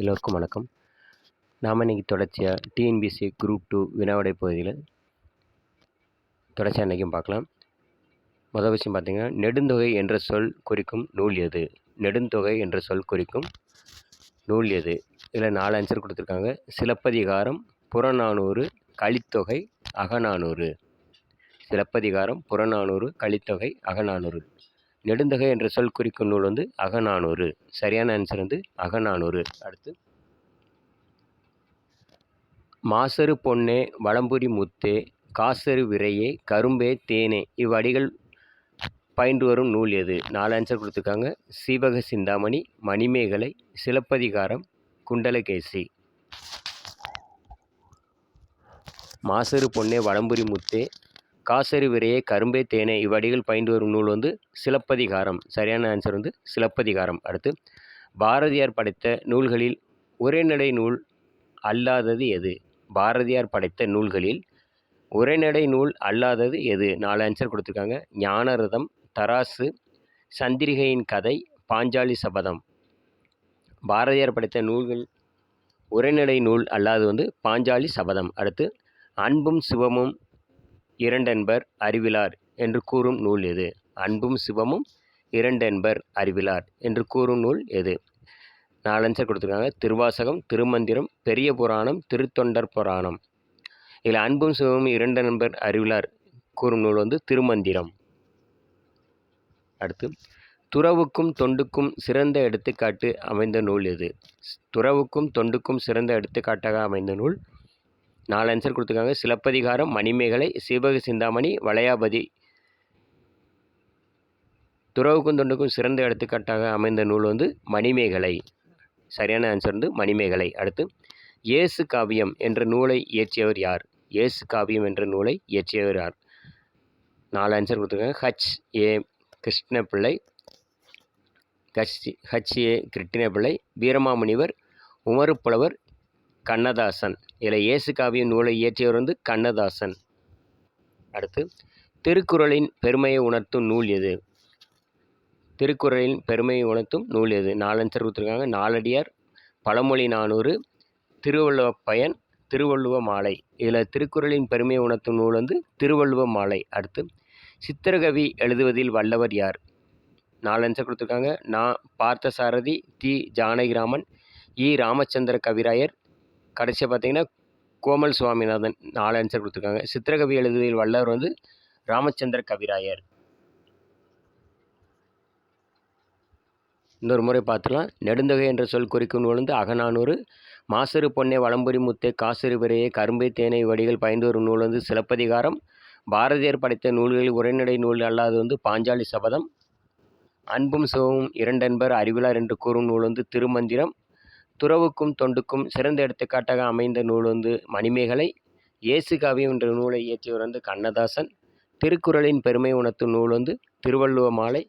எல்லோருக்கும் வணக்கம். நாம் இன்றைக்கி தொடர்ச்சியாக டிஎன்பிசி குரூப் டூ வினாவடை பகுதியில் தொடர்ச்சியாக இன்றைக்கும் பார்க்கலாம். முதல் விஷயம் பார்த்திங்கன்னா நெடுந்தொகை என்ற சொல் குறிக்கும் நூல் எது? நெடுந்தொகை என்ற சொல் குறிக்கும் நூல் எது? இதில் நாலு ஆன்சர் கொடுத்துருக்காங்க. சிலப்பதிகாரம் புறநானூறு கலித்தொகை அகநானூறு. சிலப்பதிகாரம் புறநானூறு கலித்தொகை அகநானூறு. நெடுந்தகை என்ற சொல் குறிக்கும் நூல் வந்து அகநானூறு. சரியான ஆன்சர் வந்து அகநானூறு. அடுத்து. மாசரு பொன்னே வளம்புரி முத்தே காசரு விரையே கரும்பே தேனே. இவ்வடிகள் பயின்று வரும் நூல் எது? நாலு ஆன்சர் கொடுத்துருக்காங்க. சீவக சிந்தாமணி மணிமேகலை சிலப்பதிகாரம் குண்டலகேசி. மாசரு பொன்னே வளம்புரி முத்தே காசரி விரையே கரும்பே தேனே இவ்வடிகள் பயின்று வரும் நூல் வந்து சிலப்பதிகாரம். சரியான ஆன்சர் வந்து சிலப்பதிகாரம். அடுத்து பாரதியார் படைத்த நூல்களில் உரைநடை நூல் அல்லாதது எது? பாரதியார் படைத்த நூல்களில் உரைநடை நூல் அல்லாதது எது? நாலு ஆன்சர் கொடுத்துருக்காங்க. ஞானரதம் தராசு சந்திரிகையின் கதை பாஞ்சாலி சபதம். பாரதியார் படைத்த நூல்கள் உரைநடை நூல் அல்லாது வந்து பாஞ்சாலி சபதம். அடுத்து அன்பும் சிவமும் இரண்டென்பர் அறிவிலார் என்று கூறும் நூல் எது? அன்பும் சிவமும் இரண்டென்பர் அறிவிலார் என்று கூறும் நூல் எது? நாலு ஆன்சர் கொடுத்துருக்காங்க. திருவாசகம் திருமந்திரம் பெரிய புராணம் திருத்தொண்டர் புராணம். இதில் அன்பும் சிவமும் இரண்டு நண்பர் அறிவிலார் கூறும் நூல் வந்து திருமந்திரம். அடுத்து துறவுக்கும் தொண்டுக்கும் சிறந்த எடுத்துக்காட்டு அமைந்த நூல் எது? துறவுக்கும் தொண்டுக்கும் சிறந்த எடுத்துக்காட்டாக அமைந்த நூல் நாலு ஆன்சர் கொடுத்துருக்காங்க. சிலப்பதிகாரம் மணிமேகலை சிவக சிந்தாமணி வளையாபதி. துறவுக்கும் தொண்டுக்கும் சிறந்த எடுத்துக்காட்டாக அமைந்த நூல் வந்து மணிமேகலை. சரியான ஆன்சர் வந்து மணிமேகலை. அடுத்து இயேசு காவியம் என்ற நூலை இயற்றியவர் யார்? இயேசு காவியம் என்ற நூலை இயற்றியவர் யார்? நாலு ஆன்சர் கொடுத்துருக்காங்க. H. A. Krishnapillai H. H. A. Kiruttinapillai Veeramamunivar. புலவர் கண்ணதாசன். இதில் இயேசு காவியம் நூலை இயற்றியவர் வந்து கண்ணதாசன். அடுத்து திருக்குறளின் பெருமையை உணர்த்தும் நூல் எது? திருக்குறளின் பெருமையை உணர்த்தும் நூல் எது? நாலஞ்சர் கொடுத்துருக்காங்க. நாலடியார் பழமொழி நானூறு திருவள்ளுவ பயன் திருவள்ளுவ மாலை. இதில் திருக்குறளின் பெருமையை உணர்த்தும் நூல் வந்து திருவள்ளுவ மாலை. அடுத்து சித்திரகவி எழுதுவதில் வல்லவர் யார்? நாலு ஆன்சர் கொடுத்துருக்காங்க. நான் பார்த்தசாரதி தி ஜானகிராமன் இ. ராமச்சந்திர கவிராயர் கடைசியாக பார்த்தீங்கன்னா கோமல் சுவாமிநாதன் நாலு ஆன்சர் கொடுத்துருக்காங்க. சித்திரகவி எழுதுவதில் வல்லவர் வந்து ராமச்சந்திர கவிராயர். இன்னொரு முறை பார்த்துலாம் நெடுந்தொகை என்ற சொல் குறிக்கும் நூலுந்து அகநானூறு மாசரு பொன்னே வளம்புரி முத்தே காசரு விரையே கரும்பை தேனை வடிகள் பயந்து வரும் நூல் வந்து சிலப்பதிகாரம் பாரதியார் படைத்த நூல்களில் உரைநடை நூல் அல்லாது வந்து பாஞ்சாலி சபதம் அன்பும் சிவமும் இரண்டன்பர் அறிவிலார் என்று கூறும் நூல் வந்து திருமந்திரம் துறவுக்கும் தொண்டுக்கும் சிறந்த எடுத்துக்காட்டாக அமைந்த நூல் வந்து மணிமேகலை இயேசு காவியம் என்ற நூலை இயற்றியவர் வந்து கண்ணதாசன் திருக்குறளின் பெருமை உணர்த்தும் நூல் வந்து திருவள்ளுவ மாலை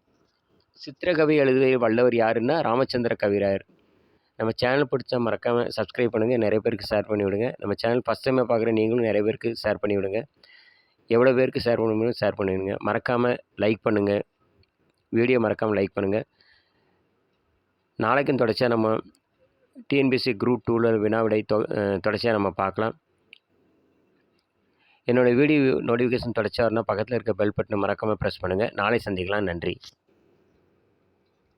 சித்திரகவி எழுதிய வல்லவர் யாருன்னா ராமச்சந்திர கவிராயர். நம்ம சேனல் பிடிச்சா மறக்காமல் சப்ஸ்கிரைப் பண்ணுங்கள் நிறைய பேருக்கு ஷேர் பண்ணி விடுங்க. நம்ம சேனல் ஃபஸ்ட் டைமாக பார்க்குற நீங்களும் நிறைய பேருக்கு ஷேர் பண்ணி விடுங்க. எவ்வளோ பேருக்கு ஷேர் பண்ண முடியும் ஷேர் பண்ணிவிடுங்க மறக்காமல் லைக் பண்ணுங்கள் வீடியோ மறக்காமல் லைக் பண்ணுங்கள் நாளைக்கும் தொடர்ச்சியாக நம்ம டிஎன்பிஎஸ்சி குரூப் டூவில் வினாவிடை தொ தொடர்ச்சியாக நம்ம பார்க்கலாம். என்னோடய வீடியோ நோட்டிஃபிகேஷன் தொடர்ச்சியாக வரணும் பக்கத்தில் இருக்க பெல் பட்டனை மறக்காமல் ப்ரெஸ் பண்ணுங்கள் நாளை சந்திக்கலாம். நன்றி.